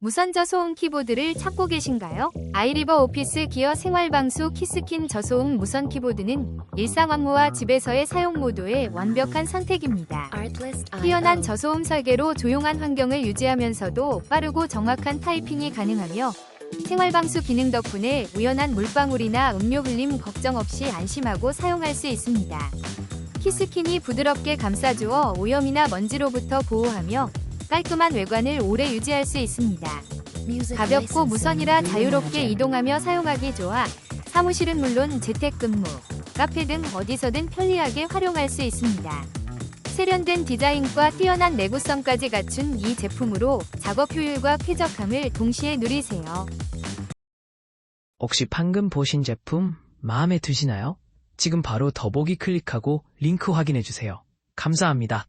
무선 저소음 키보드를 찾고 계신가요? 아이리버 오피스 기어 생활방수 키스킨 저소음 무선 키보드는 일상 업무와 집에서의 사용 모두의 완벽한 선택입니다. 뛰어난 저소음 설계로 조용한 환경을 유지하면서도 빠르고 정확한 타이핑이 가능하며 생활방수 기능 덕분에 우연한 물방울이나 음료 흘림 걱정 없이 안심하고 사용할 수 있습니다. 키스킨이 부드럽게 감싸주어 오염이나 먼지로부터 보호하며 깔끔한 외관을 오래 유지할 수 있습니다. 가볍고 무선이라 자유롭게 이동하며 사용하기 좋아 사무실은 물론 재택근무, 카페 등 어디서든 편리하게 활용할 수 있습니다. 세련된 디자인과 뛰어난 내구성까지 갖춘 이 제품으로 작업 효율과 쾌적함을 동시에 누리세요. 혹시 방금 보신 제품 마음에 드시나요? 지금 바로 더보기 클릭하고 링크 확인해 주세요. 감사합니다.